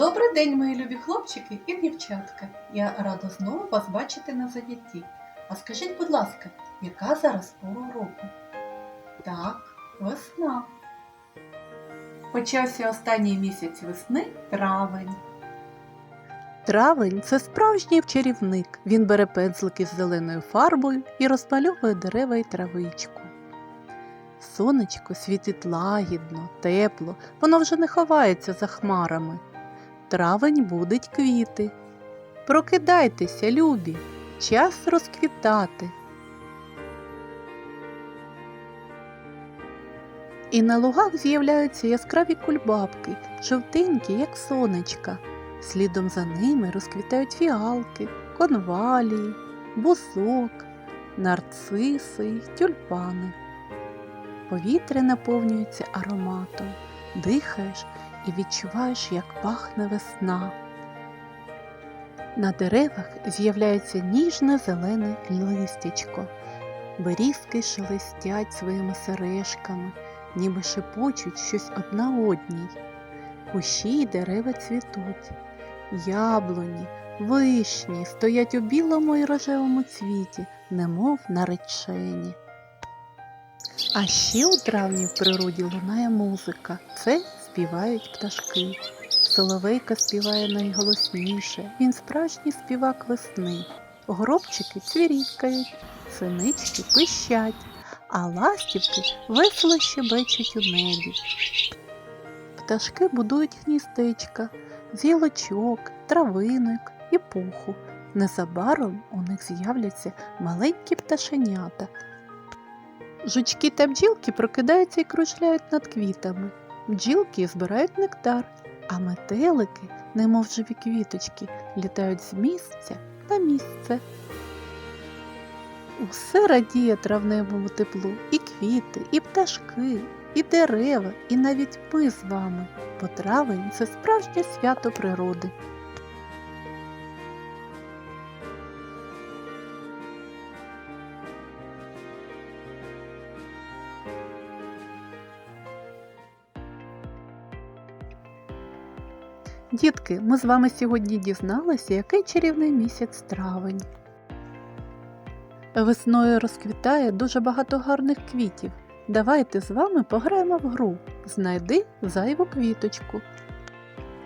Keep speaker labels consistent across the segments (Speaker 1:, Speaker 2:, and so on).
Speaker 1: Добрий день, мої любі хлопчики і дівчатка. Я рада знову вас бачити на занятті. А скажіть, будь ласка, яка зараз пора року? Так, весна. Почався останній місяць весни травень.
Speaker 2: Травень це справжній чарівник. Він бере пензлики з зеленою фарбою і розмальовує дерева й травичку. Сонечко світить лагідно, тепло, воно вже не ховається за хмарами. Травень будить квіти. Прокидайтеся, любі, час розквітати. І на лугах з'являються яскраві кульбабки, жовтенькі, як сонечка. Слідом за ними розквітають фіалки, конвалії, бусок, нарциси тюльпани. Повітря наповнюється ароматом, дихаєш і відчуваєш, як пахне весна. На деревах з'являється ніжне зелене листячко. Берізки шелестять своїми сережками, ніби шепочуть щось одна одній. Кущі й дерева цвітуть. Яблуні, вишні стоять у білому і рожевому цвіті, немов наречені. А ще у травні в природі лунає музика. Це співають пташки. Соловейка співає найголосніше. Він справжній співак весни. Горобчики цвірікають, синички пищать, а ластівки весело щебечуть у небі. Пташки будують гніздечка з гілочок, травинок і пуху. Незабаром у них з'являться маленькі пташенята. Жучки та бджілки прокидаються і кружляють над квітами. Бджілки збирають нектар, а метелики, немов живі квіточки, літають з місця на місце. Усе радіє травневому теплу, і квіти, і пташки, і дерева, і навіть ми з вами, бо травень це справжнє свято природи. Дітки, ми з вами сьогодні дізналися, який чарівний місяць травень. Весною розквітає дуже багато гарних квітів. Давайте з вами пограємо в гру. Знайди зайву квіточку.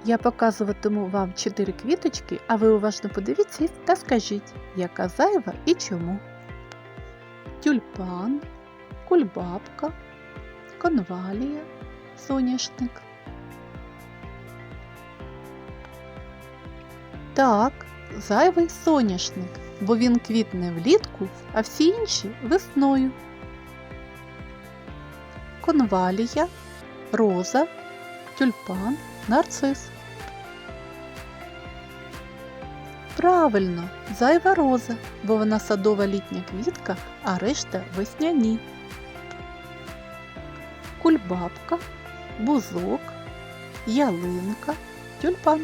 Speaker 2: Я показуватиму вам чотири квіточки, а ви уважно подивіться та скажіть, яка зайва і чому. Тюльпан, кульбабка, конвалія, соняшник. Так, зайвий соняшник, бо він квітне влітку, а всі інші весною. Конвалія, роза, тюльпан, нарцис. Правильно, зайва роза, бо вона садова літня квітка, а решта весняні. Кульбабка, бузок, ялинка, тюльпан.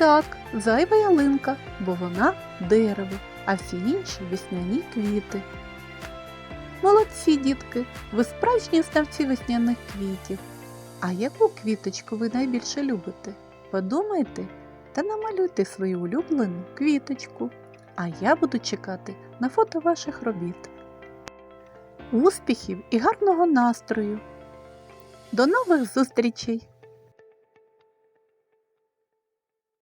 Speaker 2: Так, зайва ялинка, бо вона дерево, а всі інші весняні квіти. Молодці, дітки, ви справжні знавці весняних квітів. А яку квіточку ви найбільше любите? Подумайте та намалюйте свою улюблену квіточку. А я буду чекати на фото ваших робіт. Успіхів і гарного настрою! До нових зустрічей!